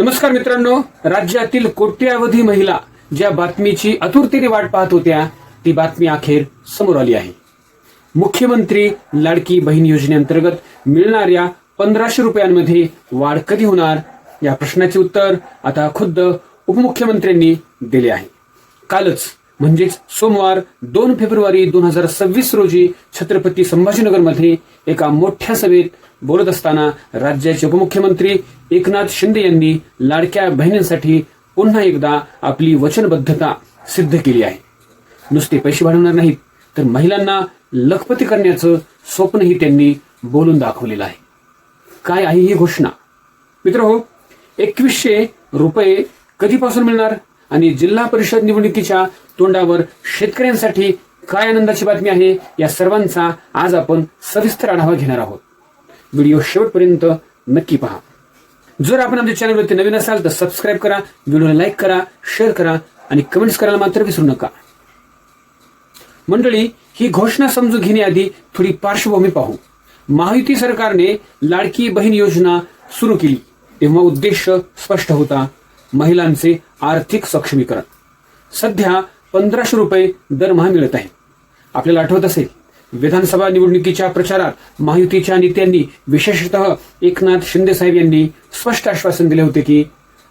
नमस्कार मित्रांनो राज्यातील कोट्यावधी महिला ज्या बातमीची आतुरतेने वाट पाहत होत्या ती बातमी अखेर समोर आली आहे. मुख्यमंत्री लाडकी बहीण योजनेअंतर्गत मिळणाऱ्या पंधराशे रुपयांमध्ये वाढ कधी होणार या प्रश्नाचे उत्तर आता खुद्द उपमुख्यमंत्र्यांनी दिले आहे. कालच म्हणजेच सोमवार दोन फेब्रुवारी दोन हजार सव्वीस रोजी छत्रपती संभाजीनगरमध्ये एका मोठ्या सभेत बोलत असताना राज्याचे उपमुख्यमंत्री एकनाथ शिंदे यांनी लाडक्या बहिणींसाठी पुन्हा एकदा आपली वचनबद्धता सिद्ध केली आहे. नुसते पैसे वाढवणार नाहीत तर महिलांना लखपती करण्याचं स्वप्नही त्यांनी बोलून दाखवलेलं आहे. काय आहे ही घोषणा? मित्र हो एकवीसशे रुपये कधीपासून मिळणार? आणि जिल्हा परिषद निवडणुकीच्या तोंडावर शेतकऱ्यांसाठी काय आनंदाची बातमी आहे या सर्वांचा आज आपण सविस्तर आढावा घेणार आहोत. व्हिडिओ शेवटपर्यंत नक्की पहा. जर आपण आमच्या चॅनलवरती नवीन असाल तर सबस्क्राईब करा व्हिडिओला लाईक करा शेअर करा आणि कमेंट्स करायला मात्र विसरू नका. मंडळी ही घोषणा समजून घेण्याआधी थोडी पार्श्वभूमी पाहू. महायुती सरकारने लाडकी बहीण योजना सुरू केली. तेव्हा उद्देश स्पष्ट होता. महिलांचे आर्थिक सक्षमीकरण. सध्या पंधराशे रुपये दरमहा मिळत आहे. आपल्याला आठवत असेल विधानसभा निवडणुकीच्या प्रचारात महायुतीच्या नेत्यांनी विशेषतः एकनाथ शिंदे साहेब यांनी स्पष्ट आश्वासन दिले होते की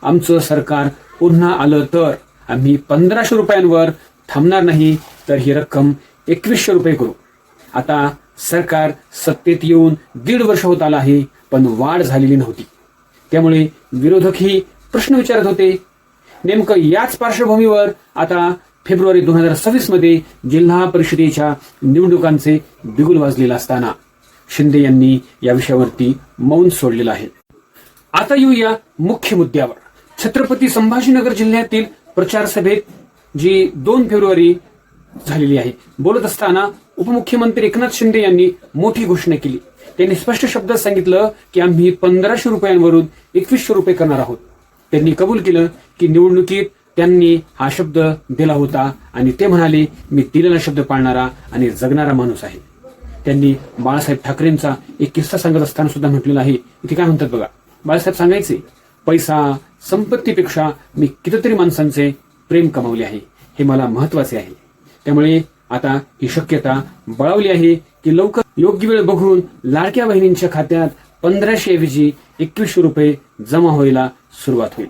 आमचं सरकार पुन्हा आलं तर आम्ही पंधराशे रुपयांवर थांबणार नाही तर ही रक्कम एकवीसशे रुपये करू. आता सरकार सत्तेत येऊन दीड वर्ष होत आलं आहे पण वाढ झालेली नव्हती. त्यामुळे विरोधकही प्रश्न विचारत होते. नेमकं याच पार्श्वभूमीवर आता फेब्रुवारी दोन हजार सव्वीसमध्ये जिल्हा परिषदेच्या निवडणुकांचे बिगुल वाजलेला असताना शिंदे यांनी या विषयावरती मौन सोडलेलं आहे. आता येऊया मुख्य मुद्द्यावर. छत्रपती संभाजीनगर जिल्ह्यातील प्रचार सभेत जी दोन फेब्रुवारी झालेली आहे बोलत असताना उपमुख्यमंत्री एकनाथ शिंदे यांनी मोठी घोषणा केली. त्यांनी स्पष्ट शब्दात सांगितलं की आम्ही पंधराशे रुपयांवरून एकवीसशे रुपये करणार आहोत. त्यांनी कबूल केलं की निवडणुकीत त्यांनी हा शब्द दिला होता आणि ते म्हणाले मी दिलेला शब्द पाळणारा आणि जगणारा माणूस आहे. त्यांनी बाळासाहेब ठाकरेंचा एक किस्सा सांगत असताना सुद्धा म्हटलेला आहे. इथे काय म्हणतात बघा? बाळासाहेब सांगायचे पैसा संपत्तीपेक्षा मी कितीतरी माणसांचे प्रेम कमावले आहे. हे मला महत्त्वाचे आहे. त्यामुळे आता ही शक्यता बळावली आहे की लवकर योग्य वेळ बघून लाडक्या बहिणींच्या खात्यात पंधराशे ऐवजी एकवीसशे रुपये जमा व्हायला सुरुवात होईल.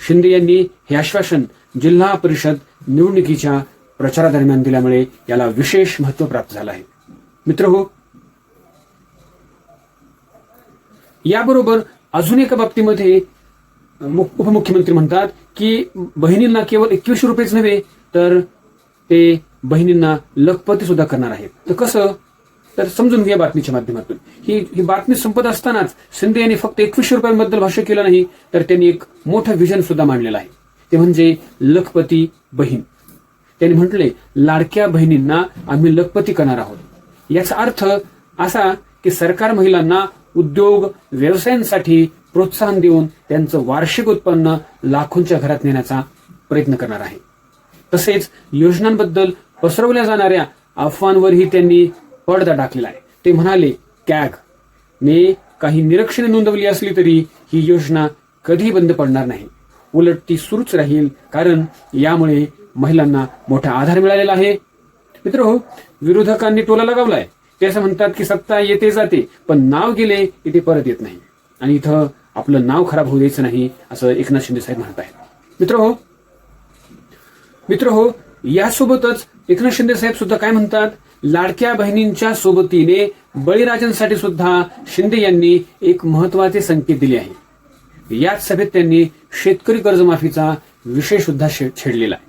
शिंदे यांनी हे आश्वासन जिल्हा परिषद निवडणुकीच्या प्रचारादरम्यान दिल्यामुळे याला विशेष महत्त्व प्राप्त झालं आहे. मित्र हो याबरोबर अजून एका बाबतीमध्ये उपमुख्यमंत्री म्हणतात की बहिणींना केवळ एकवीसशे रुपयेच नव्हे तर ते बहिणींना लखपती सुद्धा करणार आहेत. तर कसं तर समजून घ्या बातमीच्या माध्यमातून. ही ही बातमी संपत असतानाच शिंदे यांनी फक्त एकवीसशे रुपयांबद्दल भाष्य केलं नाही तर त्यांनी एक मोठं व्हिजन सुद्धा मांडलेलं आहे. ते म्हणजे लखपती बहीण. त्यांनी म्हटले लाडक्या बहिणींना आम्ही लखपती करणार आहोत. याचा अर्थ असा की सरकार महिलांना उद्योग व्यवसायांसाठी प्रोत्साहन देऊन त्यांचं वार्षिक उत्पन्न लाखोंच्या घरात नेण्याचा प्रयत्न करणार आहे. तसेच योजनांबद्दल पसरवल्या जाणाऱ्या अफवांवरही त्यांनी पडदा टाकलेला आहे. ते म्हणाले कॅग ने काही निरीक्षणे नोंदवली असली तरी ही योजना कधी बंद पडणार नाही. उलट ती सुरूच राहील कारण यामुळे महिलांना मोठा आधार मिळालेला आहे. मित्र हो विरोधकांनी टोला लगावलाय. ते असं म्हणतात की सत्ता येते जाते पण नाव गेले की ते परत येत नाही. आणि इथं आपलं नाव खराब होऊ द्यायचं नाही असं एकनाथ शिंदे साहेब म्हणत आहेत. मित्र हो मित्र हो यासोबतच एकनाथ शिंदे साहेब सुद्धा काय म्हणतात? लाडक्या बहिणींच्या सोबतीने बळीराजांसाठी सुद्धा शिंदे यांनी एक महत्त्वाचे संकेत दिले आहे याच सभेत त्यांनी शेतकरी कर्जमाफीचा विषय सुद्धा छेडलेला आहे.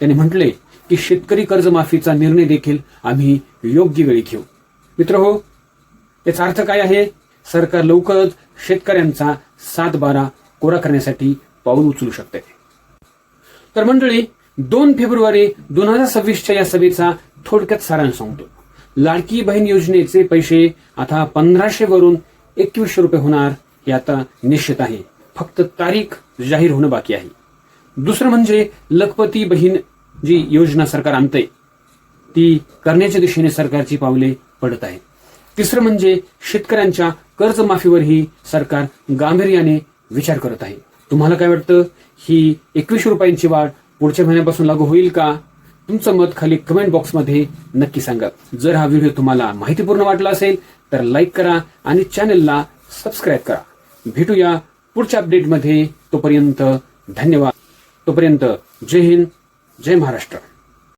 त्यांनी म्हटले की शेतकरी कर्जमाफीचा निर्णय देखील आम्ही योग्य वेळी घेऊ. मित्र हो याचा अर्थ काय आहे? सरकार लवकरच शेतकऱ्यांचा सात बारा कोरा करण्यासाठी पाऊल उचलू शकते. तर मंडळी दोन फेब्रुवारी दोन हजार सव्वीसच्या या सभेचा थोडक्यात सारांश सांगतो. लाडकी बहीण योजनेचे पैसे आता पंधराशे वरून एकवीसशे रुपये होणार हे आता निश्चित आहे. फक्त तारीख जाहीर होणं बाकी आहे. दुसरं म्हणजे लखपती बहीण जी योजना सरकार आणतंय ती करण्याच्या दिशेने सरकारची पावले पडत आहेत. तिसरं म्हणजे शेतकऱ्यांच्या कर्जमाफीवरही सरकार गांभीर्याने विचार करत आहे. तुम्हाला काय वाटतं? ही एकवीसशे रुपयांची वाढ पुढच्या महिन्यापासून लागू होईल का? तुमचं मत खाली कमेंट बॉक्समध्ये नक्की सांगा. जर हा व्हिडिओ तुम्हाला माहितीपूर्ण वाटला असेल तर लाईक करा आणि चॅनलला सबस्क्राईब करा. भेटूया पुढच्या अपडेटमध्ये तोपर्यंत धन्यवाद. तोपर्यंत जय हिंद जय महाराष्ट्र.